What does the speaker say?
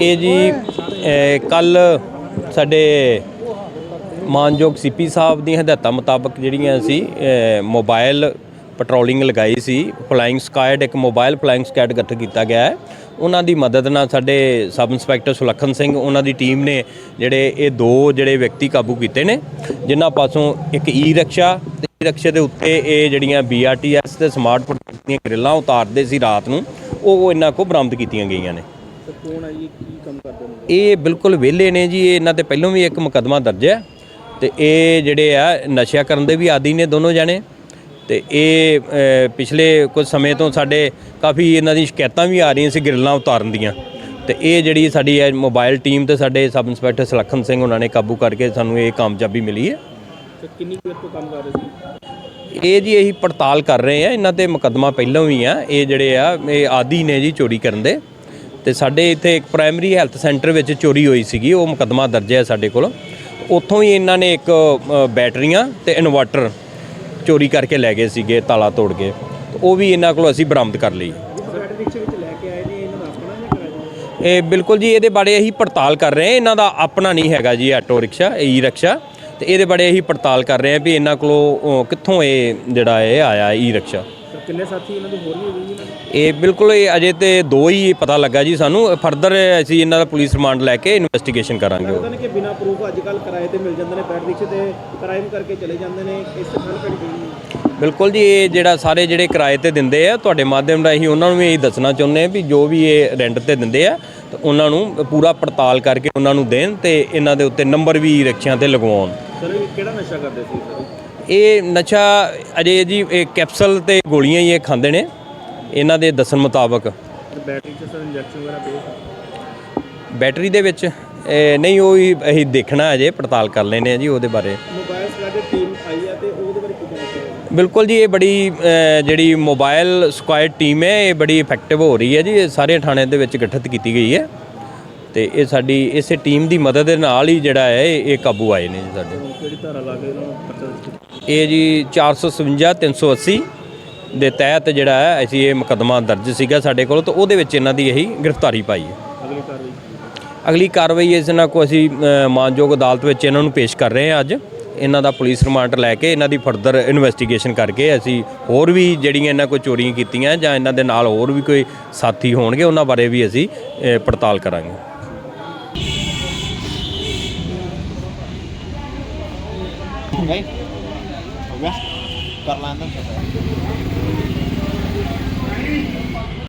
ਇਹ ਜੀ ਕੱਲ ਸਾਡੇ ਮਾਨਯੋਗ ਸੀਪੀ ਸਾਹਿਬ ਦੀਆਂ ਹਦਾਇਤਾਂ ਮੁਤਾਬਕ ਜਿਹੜੀਆਂ ਸੀ ਅ, ਮੋਬਾਈਲ ਪੈਟਰੋਲਿੰਗ ਲਗਾਈ ਸੀ ਫਲਾਈਂਗ ਸਕਾਇਡ ਇੱਕ ਮੋਬਾਈਲ ਫਲਾਈਂਗ ਸਕਾਇਡ ਗਠਿਤ ਕੀਤਾ ਗਿਆ ਹੈ। ਉਹਨਾਂ ਦੀ ਮਦਦ ਨਾਲ ਸਾਡੇ ਸਬ ਇੰਸਪੈਕਟਰ ਸੁਲੱਖਣ ਸਿੰਘ ਉਹਨਾਂ ਦੀ ਟੀਮ ਨੇ ਜਿਹੜੇ ਇਹ ਦੋ ਜਿਹੜੇ ਵਿਅਕਤੀ ਕਾਬੂ ਕੀਤੇ ਨੇ ਜਿਨ੍ਹਾਂ ਪਾਸੋਂ ਇੱਕ ਈ ਰਿਕਸ਼ਾ ਤੇ ਈ ਰਿਕਸ਼ੇ ਦੇ ਉੱਤੇ ਇਹ ਜਿਹੜੀਆਂ ਬੀਆਰਟੀਐਸ ਤੇ ਸਮਾਰਟ ਪ੍ਰੋਡਕਟ ਦੀਆਂ ਗ੍ਰਿਲਾਂ ਉਤਾਰਦੇ ਸੀ ਰਾਤ ਨੂੰ ਉਹ ਇਹਨਾਂ ਕੋਲ ਬਰਾਮਦ ਕੀਤੀਆਂ ਗਈਆਂ ਨੇ। ਤੇ ਕੌਣ ਹੈ ਜੀ? ਕੀ ਕੰਮ ਕਰਦੇ ਨੇ? ਇਹ ਬਿਲਕੁਲ ਵਿਹਲੇ ਨੇ ਜੀ ਇਹ ਇਹਨਾਂ ਤੇ ਪਹਿਲਾਂ ਵੀ ਇੱਕ ਮੁਕੱਦਮਾ ਦਰਜ ਹੈ ਤੇ ਇਹ ਜਿਹੜੇ ਆ ਨਸ਼ਾ ਕਰਨ ਦੇ ਵੀ ਆਦੀ ਨੇ ਦੋਨੋਂ ਜਾਣੇ ਤੇ ਇਹ ਅ, ਪਿਛਲੇ ਕੁਝ ਸਮੇਂ ਤੋਂ ਸਾਡੇ ਕਾਫੀ ਇਹਨਾਂ ਦੀ ਸ਼ਿਕਾਇਤਾਂ ਵੀ ਆ ਰਹੀਆਂ ਸੀ ਗ੍ਰਿਲਾਂ ਉਤਾਰਨ ਦੀਆਂ ਤੇ ਇਹ ਜਿਹੜੀ ਸਾਡੀ ਇਹ ਮੋਬਾਈਲ ਟੀਮ ਤੇ ਸਾਡੇ ਸਬ ਇੰਸਪੈਕਟਰ ਸੁਲੱਖਣ ਸਿੰਘ ਉਹਨਾਂ ਨੇ ਕਾਬੂ ਕਰਕੇ ਸਾਨੂੰ ਇਹ ਕਾਮਯਾਬੀ ਮਿਲੀ ਹੈ। ਤੇ ਕਿੰਨੀ ਕੁ ਦੇਰ ਤੋਂ ਕੰਮ ਕਰ ਰਹੇ ਸੀ? ਇਹ ਜੀ ਇਹੀ ਪੜਤਾਲ ਕਰ ਰਹੇ ਆ ਇਹਨਾਂ ਤੇ ਮੁਕੱਦਮਾ ਪਹਿਲਾਂ ਵੀ ਆ ਇਹ ਜਿਹੜੇ ਆ ਇਹ ਆਦੀ ਨੇ ਜੀ ਚੋਰੀ ਕਰਨ ਦੇ। ਤੇ ਸਾਡੇ ਇੱਥੇ ਇੱਕ ਪ੍ਰਾਇਮਰੀ ਹੈਲਥ ਸੈਂਟਰ ਵਿੱਚ ਚੋਰੀ ਹੋਈ ਸੀਗੀ, ਉਹ ਮੁਕੱਦਮਾ ਦਰਜ ਹੈ ਸਾਡੇ ਕੋਲ। ਉੱਥੋਂ ਹੀ ਇਹਨਾਂ ਨੇ ਇੱਕ ਬੈਟਰੀਆਂ ਤੇ ਇਨਵਰਟਰ ਚੋਰੀ ਕਰਕੇ ਲੈ ਗਏ ਸੀਗੇ, ਤਾਲਾ ਤੋੜ ਕੇ। ਤੇ ਉਹ ਵੀ ਇਹਨਾਂ ਕੋਲ ਅਸੀਂ ਬਰਾਮਦ ਕਰ ਲਈ। ਇਹ ਬਿਲਕੁਲ ਜੀ, ਇਹਦੇ ਬਾਰੇ ਅਸੀਂ ਪੜਤਾਲ ਕਰ ਰਹੇ ਹਾਂ। ਇਹਨਾਂ ਦਾ ਆਪਣਾ ਨਹੀਂ ਹੈਗਾ ਜੀ, ਆਟੋ ਰਿਕਸ਼ਾ ਈ ਰਿਕਸ਼ਾ ਤੇ ਇਹਦੇ ਬਾਰੇ ਅਸੀਂ ਪੜਤਾਲ ਕਰ ਰਹੇ ਹਾਂ ਵੀ ਇਹਨਾਂ ਕੋਲੋਂ ਕਿੱਥੋਂ ਇਹ ਜਿਹੜਾ ਇਹ ਆਇਆ ਈ ਰਿਕਸ਼ਾ ਕਿੰਨੇ ਸਾਥੀ ਇਹਨਾਂ ਦੇ ਹੋਰ ਵੀ ਜੀ ਦੇ? ਇਹ ਬਿਲਕੁਲ ਇਹ ਅਜੇ ਤੇ ਦੋ ਹੀ ਪਤਾ ਲੱਗਾ ਜੀ ਸਾਨੂੰ। ਫਰਦਰ ਅਸੀਂ ਇਹਨਾਂ ਦਾ ਪੁਲਿਸ ਰਿਮਾਂਡ ਲੈ ਕੇ ਇਨਵੈਸਟੀਗੇਸ਼ਨ ਕਰਾਂਗੇ। ਕਿ ਬਿਨਾ ਪ੍ਰੂਫ ਅੱਜ ਕੱਲ ਕਿਰਾਏ ਤੇ ਮਿਲ ਜਾਂਦੇ ਨੇ ਬੈਟਰੀ ਰਿਕਸ਼ੇ ਤੇ ਕ੍ਰਾਈਮ ਕਰਕੇ ਚਲੇ ਜਾਂਦੇ ਨੇ ਇਸ ਠੱਲ ਕੜੀ ਗਈ ਬਿਲਕੁਲ ਜੀ ਇਹ ਜਿਹੜਾ ਸਾਰੇ ਜਿਹੜੇ ਕਿਰਾਏ ਤੇ ਦਿੰਦੇ ਆ ਤੁਹਾਡੇ ਮਾਧਿਅਮ ਰਾਹੀਂ ਉਹਨਾਂ ਨੂੰ ਵੀ ਇਹ ਦੱਸਣਾ ਚਾਹੁੰਦੇ ਆ ਵੀ ਜੋ ਵੀ ਇਹ ਰੈਂਟ ਤੇ ਦਿੰਦੇ ਆ ਤੇ ਉਹਨਾਂ ਨੂੰ ਪੂਰਾ ਪੜਤਾਲ ਕਰਕੇ ਉਹਨਾਂ ਨੂੰ ਦੇਣ ਤੇ ਇਹਨਾਂ ਦੇ ਉੱਤੇ ਨੰਬਰ ਵੀ ਰਿਕਸ਼ਿਆਂ ਤੇ ਲਗਵਾਉਣ। ਸਰ ਇਹ ਕਿਹੜਾ ਨਸ਼ਾ ਕਰਦੇ ਸੀ ਸਰ ਇਹ ਨਸ਼ਾ ਅਜੇ ਜੀ ਇਹ ਕੈਪਸੂਲ ਤੇ ਗੋਲੀਆਂ ਹੀ ਇਹ ਖਾਂਦੇ ਨੇ। ਇਹਨਾਂ ਦੇ ਦੱਸਣ ਮੁਤਾਬਕ। ਬੈਟਰੀ ਚ ਸਰ ਇੰਜੈਕਸ਼ਨ ਵਗੈਰਾ ਦੇ ਬੈਟਰੀ ਦੇ ਵਿੱਚ ਨਹੀਂ ਉਹ ਹੀ ਅਸੀਂ ਦੇਖਣਾ ਅਜੇ ਪੜਤਾਲ ਕਰ ਲੈਨੇ ਆ ਜੀ ਉਹਦੇ ਬਾਰੇ। ਮੋਬਾਈਲ ਸਲਾਡੇ ਟੀਮ ਆਈ ਹੈ ਤੇ ਉਹਦੇ ਬਾਰੇ ਕੀ ਕਹਿਣਾ ਚਾਹੋਗੇ? ਬਿਲਕੁਲ ਜੀ ਇਹ ਬੜੀ ਜਿਹੜੀ ਮੋਬਾਈਲ ਸਕੁਆਡ ਟੀਮ ਹੈ ਇਹ ਬੜੀ ਇਫੈਕਟਿਵ ਹੋ ਰਹੀ ਹੈ ਜੀ ਸਾਰੇ ਥਾਣੇ ਦੇ ਵਿੱਚ ਗਠਿਤ ਕੀਤੀ ਗਈ ਹੈ। ਤੇ ਇਹ ਸਾਡੀ ਇਸੇ ਟੀਮ ਦੀ ਮਦਦ ਦੇ ਨਾਲ ਹੀ ਜਿਹੜਾ ਹੈ, ਇਹ ਕਾਬੂ ਆਏ ਨੇ ਜੀ ਸਾਡੇ। ਹੁਣ ਕਿਹੜੀ ਧਾਰਾ ਲਾ ਕੇ ਇਹਨਾਂ ਨੂੰ ਪਰਚਾ ਇਹ ਜੀ 457 380 ਦੇ ਤਹਿਤ ਜਿਹੜਾ ਹੈ, ਅਸੀਂ ਇਹ ਮੁਕੱਦਮਾ ਦਰਜ ਸੀਗਾ ਸਾਡੇ ਕੋਲ, ਤਾਂ ਉਹਦੇ ਵਿੱਚ ਇਹਨਾਂ ਦੀ ਇਹੀ ਗ੍ਰਿਫਤਾਰੀ ਪਾਈ ਹੈ। ਅਗਲੀ ਕਾਰਵਾਈ ਅਗਲੀ ਕਾਰਵਾਈ ਇਸ ਨਾਲ ਕੋ ਅਸੀਂ ਮਾਨਯੋਗ ਅਦਾਲਤ ਵਿੱਚ ਇਹਨਾਂ ਨੂੰ ਪੇਸ਼ ਕਰ ਰਹੇ ਹਾਂ ਅੱਜ। ਇਹਨਾਂ ਦਾ ਪੁਲਿਸ ਰਿਮਾਂਡ ਲੈ ਕੇ ਇਹਨਾਂ ਦੀ ਫਰਦਰ ਇਨਵੈਸਟੀਗੇਸ਼ਨ ਕਰਕੇ ਅਸੀਂ ਹੋਰ ਵੀ ਜਿਹੜੀਆਂ ਇਹਨਾਂ ਕੋਈ ਚੋਰੀਆਂ ਕੀਤੀਆਂ ਜਾਂ ਇਹਨਾਂ ਦੇ ਨਾਲ ਹੋਰ ਵੀ ਕੋਈ ਸਾਥੀ ਹੋਣਗੇ, ਉਹਨਾਂ ਬਾਰੇ ਵੀ ਅਸੀਂ ਪੜਤਾਲ ਕਰਾਂਗੇ। Okay, ok ok ok ok